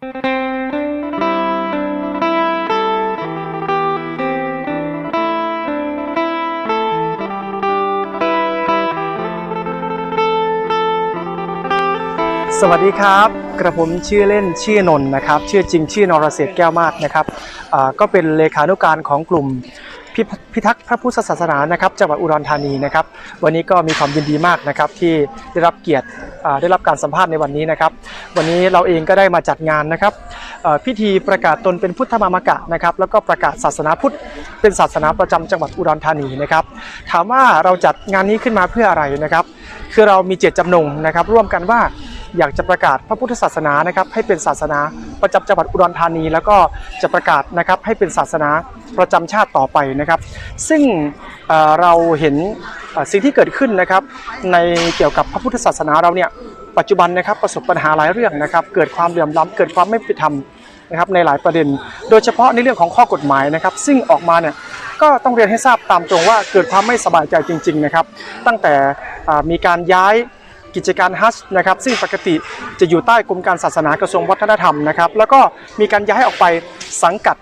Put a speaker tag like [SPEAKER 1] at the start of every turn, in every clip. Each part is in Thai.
[SPEAKER 1] สวัสดีครับ กระผมชื่อเล่นชื่อนนนะครับ ชื่อจริงชื่อนรเศษฐ์แก้วมาศนะครับก็เป็นเลขานุการของกลุ่ม พิพพิทักษ์พระพุทธศาสนานะครับจังหวัดอุดรธานีนะครับ วันนี้ก็มีความยินดีมากนะครับที่ได้รับเกียรติได้รับการสัมภาษณ์ในวันนี้นะครับ วันนี้เราเองก็ได้มาจัดงานนะครับพิธีประกาศตนเป็นพุทธมามกะนะครับ แล้วก็ประกาศศาสนาพุทธเป็นศาสนาประจำจังหวัดอุดรธานีนะครับ ถามว่าเราจัดงานนี้ขึ้นมาเพื่ออะไรนะครับ คือเรามีเจตจำนงนะครับ ร่วมกันว่า อยากจะประกาศพระพุทธศาสนานะครับให้เป็นศาสนาประจำจังหวัดอุดรธานี แล้วก็จะประกาศนะครับให้เป็นศาสนาประจำชาติต่อไปนะครับ ซึ่งเราเห็นสิ่งที่เกิดขึ้นนะครับ ในเกี่ยวกับพระพุทธศาสนาเราเนี่ยปัจจุบันนะครับประสบปัญหาหลายเรื่องนะครับ เกิดความเหลื่อมล้ำเกิดความไม่เป็นธรรมนะครับในหลายประเด็น โดยเฉพาะในเรื่องของข้อกฎหมายนะครับ ซึ่งออกมาเนี่ยก็ต้องเรียนให้ทราบตามตรงว่าเกิดความไม่สบายใจจริง ๆ นะครับ ตั้งแต่มีการย้าย กิจการฮัสนะครับซึ่งปกติจะอยู่ใต้กรมการศาสนากระทรวงวัฒนธรรมนะครับแล้วก็มีการย้ายออกไปสังกัด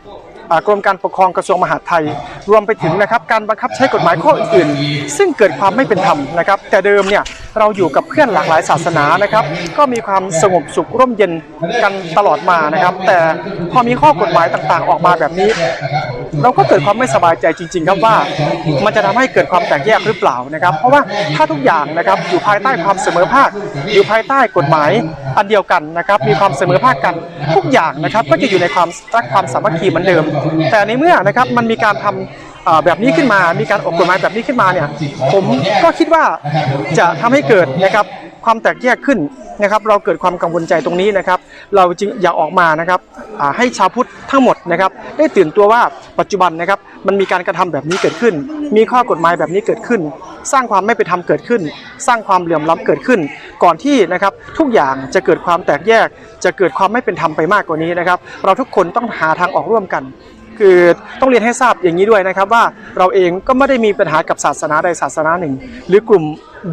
[SPEAKER 1] กรมการปกครองกระทรวงมหาดไทย รวมไปถึงนะครับการบังคับใช้กฎหมายข้ออื่นๆซึ่งเกิดความไม่เป็นธรรมนะครับ แต่เดิมเนี่ยเราอยู่กับเพื่อนหลากหลายศาสนานะครับ ก็มีความสงบสุขร่มเย็นกันตลอดมานะครับ แต่พอมีข้อกฎหมายต่างๆ ออกมาแบบนี้ เราก็เกิดความไม่สบายใจจริง ๆ ครับว่า มันจะทำให้เกิดความแตกแยกหรือเปล่านะครับ เพราะว่าถ้าทุกอย่างนะครับอยู่ภายใต้ความเสมอภาค อยู่ภายใต้กฎหมายอันเดียวกันนะครับ มีความเสมอภาคกันทุกอย่างนะครับ ก็จะอยู่ในความรักความสามัคคีเหมือนเดิมแต่ในเมื่อนะครับมันมีการทำเอ่อแบบนี้ขึ้นมา มีการออกกฎหมายแบบนี้ขึ้นมาเนี่ย ผมก็คิดว่าจะทำให้เกิดนะครับความแตกแยกขึ้นนะครับ เราเกิดความกังวลใจตรงนี้นะครับ เราจึงอยากออกมานะครับให้ชาวพุทธทั้งหมดนะครับ ได้ตื่นตัวว่าปัจจุบันนะครับ มันมีการกระทำแบบนี้เกิดขึ้น มีข้อกฎหมายแบบนี้เกิดขึ้น สร้างความไม่เป็นธรรมเกิดขึ้น สร้างความเหลื่อมล้ำเกิดขึ้น ก่อนที่นะครับทุกอย่างจะเกิดความแตกแยก จะเกิดความไม่เป็นธรรมไปมากกว่านี้นะครับ เราทุกคนต้องหาทางออกร่วมกัน คือต้องเรียนให้ทราบอย่างนี้ด้วยนะครับว่าเราเองก็ไม่ได้มีปัญหากับศาสนาใดศาสนาหนึ่ง หรือกลุ่ม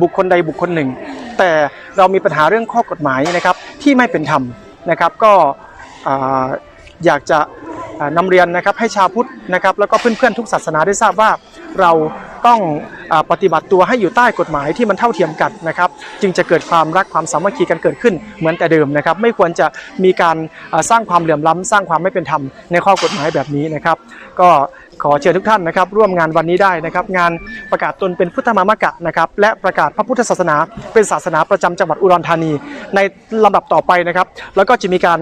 [SPEAKER 1] บุคคลใดบุคคลหนึ่ง แต่เรามีปัญหาเรื่องข้อกฎหมายนะครับที่ไม่เป็นธรรมนะครับก็อ่าอยากจะ อ่านำเรียนนะครับให้ชาวพุทธนะครับแล้วก็เพื่อนๆทุกศาสนาได้ทราบว่าเราต้องปฏิบัติตัวให้อยู่ใต้กฎหมายที่มันเท่าเทียมกันนะครับ จึงจะเกิดความรักความสามัคคีกันเกิดขึ้นเหมือนแต่เดิมนะครับ ไม่ควรจะมีการสร้างความเหลื่อมล้ำสร้างความไม่เป็นธรรมในข้อกฎหมายแบบนี้นะครับ ก็ขอเชิญทุกท่านนะครับ ร่วมงานวันนี้ได้นะครับ งานประกาศตนเป็นพุทธมามกะนะครับ และประกาศพระพุทธศาสนา เป็นศาสนาประจำจังหวัดอุดรธานี ในลำดับต่อไปนะครับ แล้วก็จะมีการ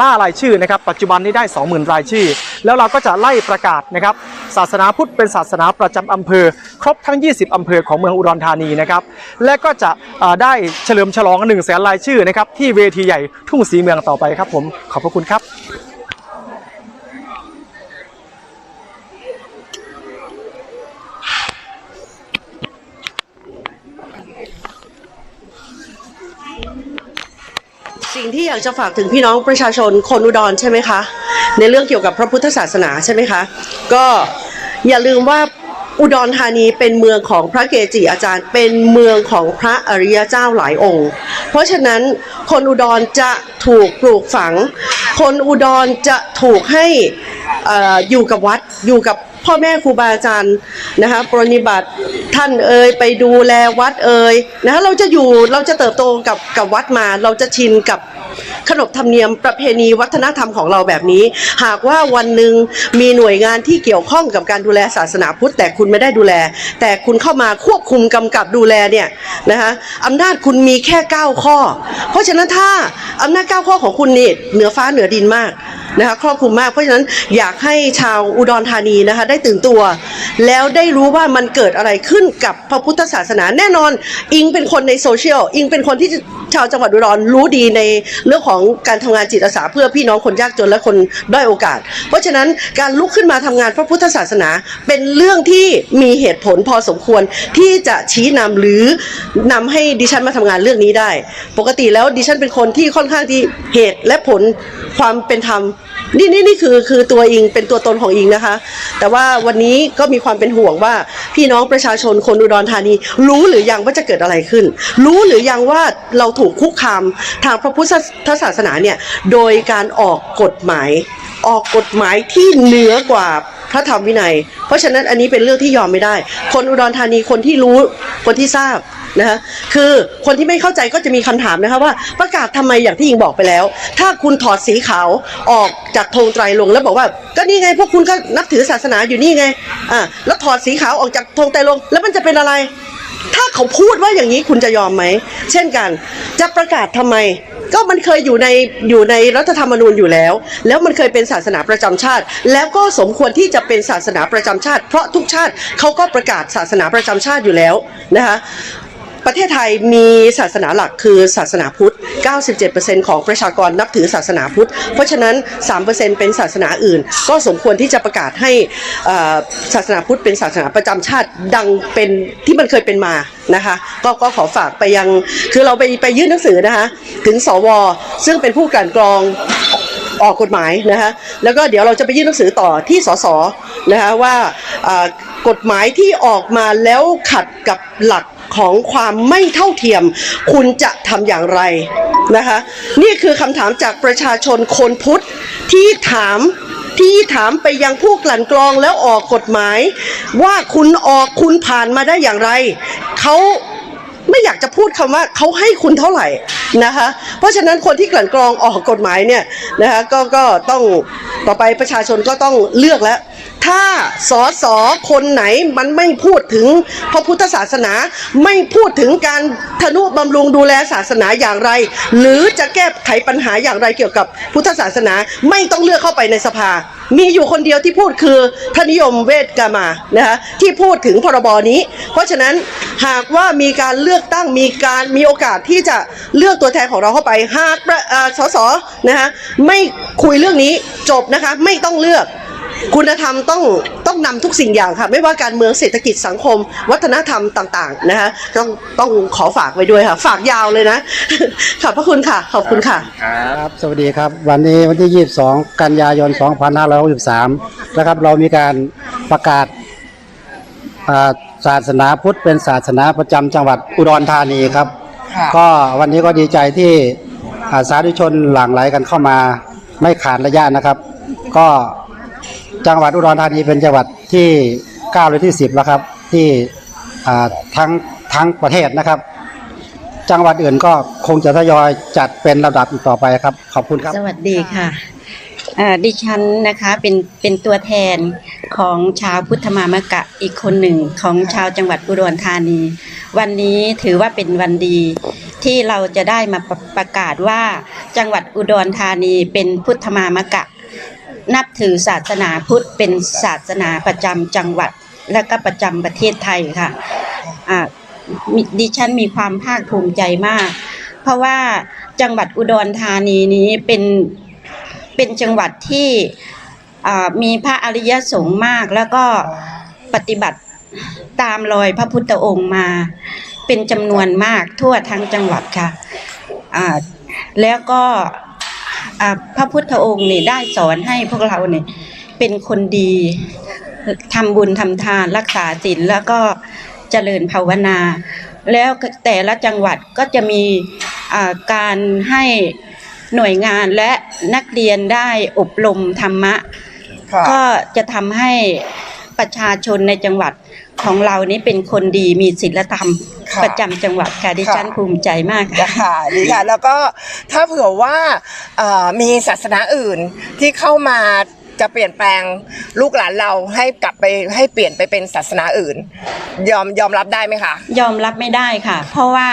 [SPEAKER 1] ล่ารายชื่อนะครับ ปัจจุบันนี้ได้ 20,000 รายชื่อ แล้วเราก็จะไล่ประกาศนะครับ ศาสนาพุทธเป็นศาสนาประจำอำเภอ ครบทั้ง 20อำเภอของเมืองอุดรธานีนะครับ และก็จะได้เฉลิมฉลอง1 0 0 0 0แสนรายชื่อนะครับที่เวทีใหญ่ทุ่งสีเมืองต่อไปครับผม ขอบพระคุณครับ
[SPEAKER 2] สิ่งที่อยากจะฝากถึงพี่น้องประชาชนคนอุดรใช่ไหมคะ ในเรื่องเกี่ยวกับพระพุทธศาสนาใช่ไหมคะ ก็อย่าลืมว่าอุดรธานีเป็นเมืองของพระเกจิอาจารย์ เป็นเมืองของพระอริยเจ้าหลายองค์ เพราะฉะนั้นคนอุดรจะถูกปลูกฝัง คนอุดรจะถูกให้อยู่กับวัดอยู่กับ พ่อแม่ครูบาอาจารย์นะคะปรนิบัติท่านเอ่ยไปดูแลวัดเอ่ยนะคะเราจะอยู่เราจะเติบโตกับกับวัดมา เราจะชินกับขนบธรรมเนียมประเพณีวัฒนธรรมของเราแบบนี้ หากว่าวันหนึ่งมีหน่วยงานที่เกี่ยวข้องกับการดูแลศาสนาพุทธ แต่คุณไม่ได้ดูแล แต่คุณเข้ามาควบคุมกำกับดูแลเนี่ยนะคะอำนาจคุณมีแค่ 9 ข้อ เพราะฉะนั้นถ้าอำนาจ 9 ข้อของคุณนี่เหนือฟ้าเหนือดินมาก นะคะครอบคลุมมาก เพราะฉะนั้นอยากให้ชาวอุดรธานีนะคะได้ตื่นตัว แล้วได้รู้ว่ามันเกิดอะไรขึ้นกับพระพุทธศาสนาแน่นอน อิงเป็นคนในโซเชียลอิงเป็นคนที่ชาวจังหวัดอุดรรู้ดีในเรื่องของการทำงานจิตอาสาเพื่อพี่น้องคนยากจนและคนด้อยโอกาส เพราะฉะนั้นการลุกขึ้นมาทำงานพระพุทธศาสนา เป็นเรื่องที่มีเหตุผลพอสมควรที่จะชี้นำหรือนำให้ดิฉันมาทำงานเรื่องนี้ได้ ปกติแล้วดิฉันเป็นคนที่ค่อนข้างที่เหตุและผลความเป็นธรรม นี่นี่นี่คือคือตัวอิงเป็นตัวตนของอิงนะคะ แต่ว่าวันนี้ก็มีความเป็นห่วงว่าพี่น้องประชาชนคนอุดรธานี รู้หรือยังว่าจะเกิดอะไรขึ้น รู้หรือยังว่าเราถูกคุกคามทางพระพุทธศาสนาเนี่ยโดยการออกกฎหมาย ออกกฎหมายที่เหนือกว่าพระธรรมวินัย เพราะฉะนั้นอันนี้เป็นเรื่องที่ยอมไม่ได้ คนอุดรธานีคนที่รู้คนที่ทราบ นะคะคือคนที่ไม่เข้าใจก็จะมีคำถามนะคะว่าประกาศทำไมอย่างที่ยิงบอกไปแล้ว ถ้าคุณถอดสีขาวออกจากธงไตรลงค์แล้วบอกว่า ก็นี่ไงพวกคุณก็นับถือศาสนาอยู่นี่ไงอ่าแล้วถอดสีขาวออกจากธงไตรลงค์แล้วมันจะเป็นอะไร ถ้าเขาพูดว่าอย่างนี้คุณจะยอมไหมเช่นกัน จะประกาศทำไมก็มันเคยอยู่ในอยู่ในรัฐธรรมนูญอยู่แล้ว แล้วมันเคยเป็นศาสนาประจำชาติ แล้วก็สมควรที่จะเป็นศาสนาประจำชาติ เพราะทุกชาติเขาก็ประกาศศาสนาประจำชาติอยู่แล้วนะคะ ประเทศไทยมีศาสนาหลักคือศาสนาพุทธ 97%ของประชากรนับถือศาสนาพุทธ เพราะฉะนั้น 3%เป็นศาสนาอื่น ก็สมควรที่จะประกาศให้ศาสนาพุทธเป็นศาสนาประจำชาติดังเป็นที่มันเคยเป็นมานะคะก็ก็ขอฝากไปยังคือเราไปไปยื่นหนังสือนะคะถึงสว ซึ่งเป็นผู้กลั่นกรองออกกฎหมายนะคะแล้วก็เดี๋ยวเราจะไปยื่นหนังสือต่อที่สสนะคะว่ากฎหมายที่ออกมาแล้วขัดกับหลัก ของความไม่เท่าเทียม คุณจะทำอย่างไรนะคะ นี่คือคำถามจากประชาชนคนพุทธที่ถามที่ถามไปยังผู้กลั่นกรองแล้วออกกฎหมาย ว่าคุณออกคุณผ่านมาได้อย่างไรเขาไม่อยากจะพูดคำว่าเขาให้คุณเท่าไหร่นะคะ เพราะฉะนั้นคนที่กลั่นกรองออกกฎหมายเนี่ยนะคะก็ก็ต้องต่อไปประชาชนก็ต้องเลือกแล้ว ถ้าสอสอคนไหนมันไม่พูดถึงพระพุทธศาสนาไม่พูดถึงการทนุบำรุงดูแลศาสนาอย่างไร หรือจะแก้ไขปัญหาอย่างไรเกี่ยวกับพุทธศาสนาไม่ต้องเลือกเข้าไปในสภา มีอยู่คนเดียวที่พูดคือทนิยมเวทกามานะคะที่พูดถึงพรบนี้ เพราะฉะนั้นหากว่ามีการเลือกตั้งมีการมีโอกาสที่จะเลือกตัวแทนของเราเข้าไปหากสสนะคะไม่คุยเรื่องนี้จบนะคะไม่ต้องเลือก คุณธรรมต้องต้องนำทุกสิ่งอย่างค่ะไม่ว่าการเมืองเศรษฐกิจสังคม วัฒนธรรมต่างๆนะคะต้องต้องขอฝากไว้ด้วยค่ะ ฝากยาวเลยนะ ขอบพระคุณค่ะ ขอบคุณค่ะ
[SPEAKER 3] ครับ สวัสดีครับ วันนี้วันที่ 22 กันยายน 2563 นะครับ เรามีการประกาศอ่าศาสนาพุทธเป็นศาสนาประจำจังหวัดอุดรธานีครับ ก็วันนี้ก็ดีใจที่อ่าสาธุชนหลั่งไหลกันเข้ามา ไม่ขาดระยะนะครับ ก็ จังหวัดอุดรธานีเป็นจังหวัดที่9หรือที่ 10 แล้วครับ ที่ทั้งทั้งประเทศนะครับ จังหวัดอื่นก็คงจะทยอยจัดเป็นลำดับต่อไปครับ ขอบคุณครับ
[SPEAKER 4] สวัสดีค่ะดิฉันนะคะเป็นเป็นตัวแทนของชาวพุทธมามกะอีกคนหนึ่งของชาวจังหวัดอุดรธานี วันนี้ถือว่าเป็นวันดีที่เราจะได้มาประประกาศว่าจังหวัดอุดรธานีเป็นพุทธมามกะ นับถือศาสนาพุทธเป็นศาสนาประจำจังหวัด และก็ประจำประเทศไทยค่ะอ่ามิดิฉันมีความภาคภูมิใจมาก เพราะว่าจังหวัดอุดรธานีนี้เป็นเป็นจังหวัดที่มีพระอริยสงฆ์มาก แล้วก็ปฏิบัติตามรอยพระพุทธองค์มา เป็นจำนวนมากทั่วทั้งจังหวัดค่ะ แล้วก็ พระพุทธองค์นี่ได้สอนให้พวกเราเนี่ยเป็นคนดีทำบุญทำทานรักษาศีลแล้วก็เจริญภาวนา แล้วแต่ละจังหวัดก็จะมีอ่าการให้หน่วยงานและนักเรียนได้อบรมธรรมะ ก็จะทำให้ประชาชนในจังหวัดของเรานี้เป็นคนดีมีศีลธรรม
[SPEAKER 5] ค่ะ
[SPEAKER 4] ประจำจังหวัดค่ะดิฉัน
[SPEAKER 5] ค่ะ
[SPEAKER 4] ภูมิใจมากค่ะ
[SPEAKER 5] ค่ะดีค่ะแล้วก็ถ้าเผื่อว่าเอ่อมีศาสนาอื่นที่เข้ามาจะเปลี่ยนแปลงลูกหลานเราให้กลับไปให้เปลี่ยนไปเป็นศาสนาอื่น ยอมยอมรับได้ไหมคะ
[SPEAKER 4] ยอมรับไม่ได้ค่ะ เพราะว่า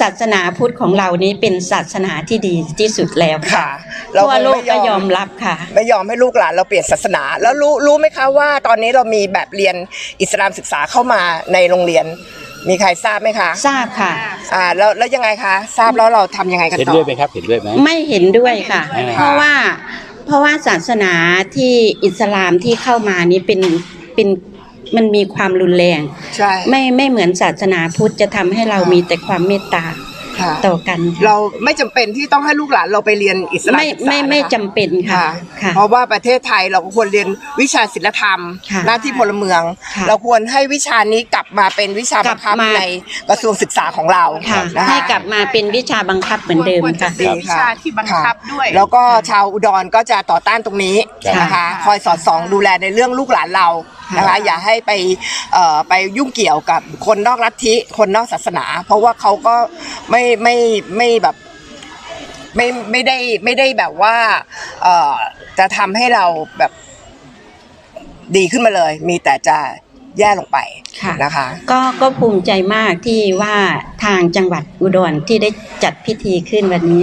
[SPEAKER 4] ศาสนาพุทธของเรานี้เป็นศาสนาที่ดีที่สุดแล้วค่ะ
[SPEAKER 5] ค่ะเรา
[SPEAKER 4] ทั่วโลก
[SPEAKER 5] ไม่ยอม
[SPEAKER 4] ก็ยอมรับค่ะ
[SPEAKER 5] ไม่ยอมให้ลูกหลานเราเปลี่ยนศาสนา แล้วรู้รู้ไหมคะว่าตอนนี้เรามีแบบเรียนอิสลามศึกษาเข้ามาในโรงเรียน มีใครทราบไหมคะ
[SPEAKER 4] ทราบค่ะ
[SPEAKER 5] อ่าแล้วแล้วยังไงคะ ทราบแล้วเราทำยังไงกัน
[SPEAKER 6] เห็น
[SPEAKER 5] ต่อ
[SPEAKER 6] ด้วยไหมครับเห็นด้วยไหม
[SPEAKER 4] ไม่เห็นด้วยค่ะ
[SPEAKER 6] อ่า
[SPEAKER 4] เพราะว่าเพราะว่าศาสนาที่อิสลามที่เข้ามานี้เป็นเป็นมันมีความรุนแรง
[SPEAKER 5] ใช่
[SPEAKER 4] ไม่ไม่เหมือนศาสนาพุทธจะทำให้เรามีแต่ความเมตตา
[SPEAKER 5] ค่ะ
[SPEAKER 4] ต่อกันค่ะ
[SPEAKER 5] เราไม่จำเป็นที่ต้องให้ลูกหลานเราไปเรียนอิสระ
[SPEAKER 4] ไม่
[SPEAKER 5] ศึกษา
[SPEAKER 4] ไม่ไม่
[SPEAKER 5] นะคะ
[SPEAKER 4] จำเป็นค่ะ
[SPEAKER 5] ค่ะ
[SPEAKER 4] ค่ะ
[SPEAKER 5] เพราะว่าประเทศไทยเราก็ควรเรียนวิชาศิลธรรม
[SPEAKER 4] ค่ะ
[SPEAKER 5] หน้าที่พลเมือง
[SPEAKER 4] ค่ะ
[SPEAKER 5] เราควรให้วิชานี้กลับมาเป็นวิชาบังคับ
[SPEAKER 4] กลับมา
[SPEAKER 5] ในกระทรวงศึกษาของเรา
[SPEAKER 4] ค่ะ
[SPEAKER 5] นะคะ
[SPEAKER 4] ให้กลับมาเป็นวิชาบังคับเหมือนเดิมค่ะ
[SPEAKER 5] ดี
[SPEAKER 6] วิชาที่บังคับด้วย
[SPEAKER 5] แล้วก็ชาวอุดรก็จะต่อต้านตรงนี้
[SPEAKER 4] ค่ะ
[SPEAKER 5] นะคะ คอยสอดส่องดูแลในเรื่องลูกหลานเรา นะคะอย่าให้ไปเอ่อไปยุ่งเกี่ยวกับคนนอกลัทธิคนนอกศาสนา เพราะว่าเขาก็ไม่ไม่ไม่แบบไม่ไม่ได้ไม่ได้แบบว่าเอ่อจะทำให้เราแบบดีขึ้นมาเลย มีแต่จะแย่ลงไป
[SPEAKER 4] ค่ะ
[SPEAKER 5] นะคะ
[SPEAKER 4] ก็ก็ภูมิใจมากที่ว่าทางจังหวัดอุดรที่ได้จัดพิธีขึ้นวันนี้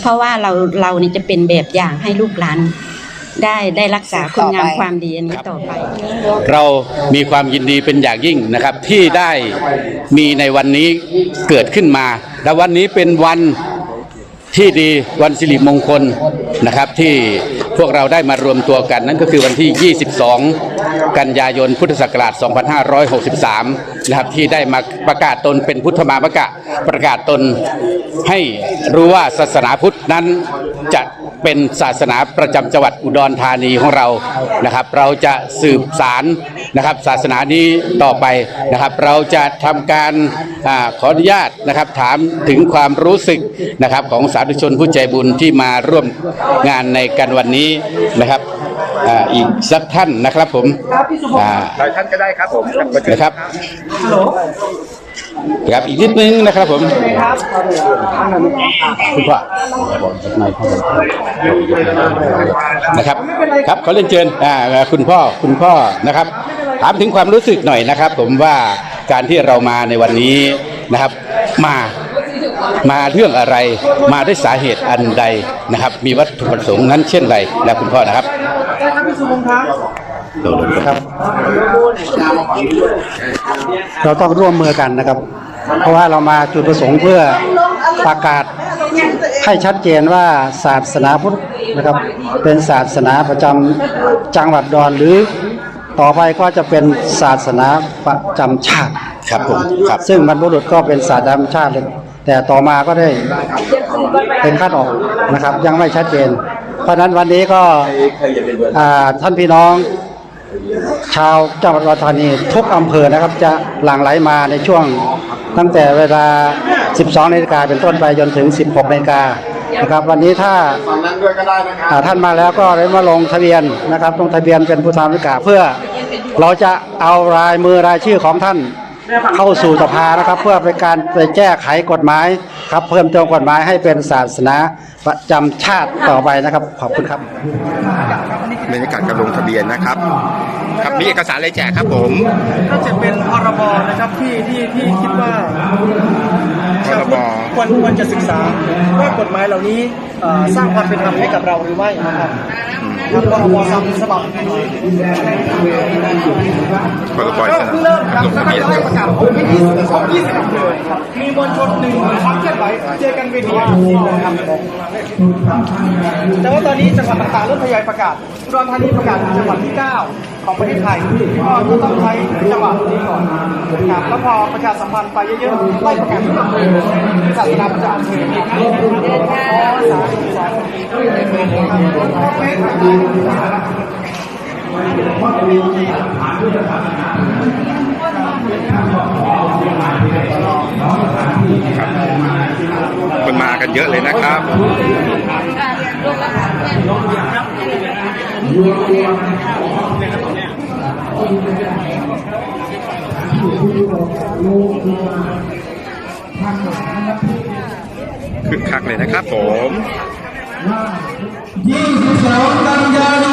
[SPEAKER 4] เพราะว่าเราเรานี่จะเป็นแบบอย่างให้ลูกหลาน ได้ได้รักษาคุณงามความดีอันนี้ต่อไป
[SPEAKER 7] เรามีความยินดีเป็นอย่างยิ่งนะครับ ที่ได้มีในวันนี้เกิดขึ้นมา และวันนี้เป็นวันที่ดีวันสิริมงคลนะครับ ที่พวกเราได้มารวมตัวกัน นั่นก็คือวันที่ 22 กันยายนพุทธศักราช 2563 นะครับที่ได้มาประกาศตนเป็นพุทธมามกะ ประกาศตนให้รู้ว่าศาสนาพุทธนั้นจะ เป็นศาสนาประจำจังหวัดอุดรธานีของเรานะครับ เราจะสืบสารนะครับ ศาสนานี้ต่อไปนะครับ เราจะทำการอาขออนุญาตนะครับ ถามถึงความรู้สึกนะครับ ของสาธุชนผู้ใจบุญที่มาร่วมงานในกันวันนี้นะครับอ่าอีกสักท่านนะครับผมอ่า
[SPEAKER 6] หลายท่านก็ได้ครับผม
[SPEAKER 7] นะครับ ครับอีกนิดนึงนะครับผมคุณพ่อนะครับ ครับเขอเรียนเชิญอ่าคุณพ่อคุณพ่อนะครับ ถามถึงความรู้สึกหน่อยนะครับ ผมว่าการที่เรามาในวันนี้นะครับ มามาเรื่องอะไร มาด้วยสาเหตุอันใดนะครับ มีวัตถุประสงค์นั้นเช่นไรนะคุณพ่อนะครับ
[SPEAKER 3] ครับ เราต้องร่วมมือกันนะครับ เพราะว่าเรามาจุดประสงค์เพื่อประกาศให้ชัดเจนว่าศาสนาพุทธนะครับ เป็นศาสนาประจำจังหวัดดอนหรือต่อไปก็จะเป็นศาสนาประจำชาติ
[SPEAKER 7] ครับผมครับ
[SPEAKER 3] ซึ่งบรรพบุรุษก็เป็นศาสนาประจำชาติเลยแต่ต่อมาก็ได้เป็นคัดออกนะครับ ยังไม่ชัดเจน เพราะฉะนั้นวันนี้ก็อ่าท่านพี่น้อง ชาวจังหวัดอุดรธานีทุกอำเภอนะครับ จะหลั่งไหลมาในช่วงตั้งแต่เวลา 12นาฬิกาเป็นต้นไปจนถึง 16นาฬิกานะครับวันนี้ถ้าอ่าท่านมาแล้วก็ได้มาลงทะเบียนนะครับลงทะเบียนเป็นผู้ทำนิกาเพื่อเราจะเอารายมือรายชื่อของท่าน เข้าสู่สภานะครับ เพื่อเป็นการไปแก้ไขกฎหมายครับ เพิ่มเติมกฎหมายให้เป็นศาสนาประจำชาติต่อไปนะครับ ขอบคุณครับ
[SPEAKER 6] บรรยากาศการลงทะเบียนนะครับ ครับมีเอกสารอะไรแจกครับผม
[SPEAKER 1] ก็จะเป็นพรบนะครับที่ที่ที่คิดว่า
[SPEAKER 6] พรบ
[SPEAKER 1] ควรควรจะศึกษาว่ากฎหมายเหล่านี้เอ่อสร้างความเป็นธรรมให้กับเราหรือไม่นะครับครับพรบซ้ำฉบับนี้
[SPEAKER 6] พรบ
[SPEAKER 1] ก็
[SPEAKER 6] สนับ
[SPEAKER 1] เพิ่งเริ่มครับ
[SPEAKER 6] ลง
[SPEAKER 1] แล้ว
[SPEAKER 6] ทะ
[SPEAKER 1] ก็
[SPEAKER 6] เบียน
[SPEAKER 1] จะประกาศผลที่20ของ20อำเภอครับมีมวลชนหนึ่งความเคลื่อนไหวเจอกันเวทีนี้นะครับแต่ว่าตอนนี้จังหวัดต่างๆเริ่มทยอยประกาศอุดรธานีประกาศเป็นจังหวัดที่9 ของประเทศไทยก็ต้องใช้จังหวัดนี้ก่อนนะครับแล้วพอประชาสัมพันธ์ไปเยอะๆไล่ประกาศทุกอำเภอศาสนาประจำอำเภออ๋อสาธุสาธุ
[SPEAKER 6] คนมากันเยอะเลยนะครับคึ คึกคักเลยนะครับผม
[SPEAKER 8] 22 กันยายน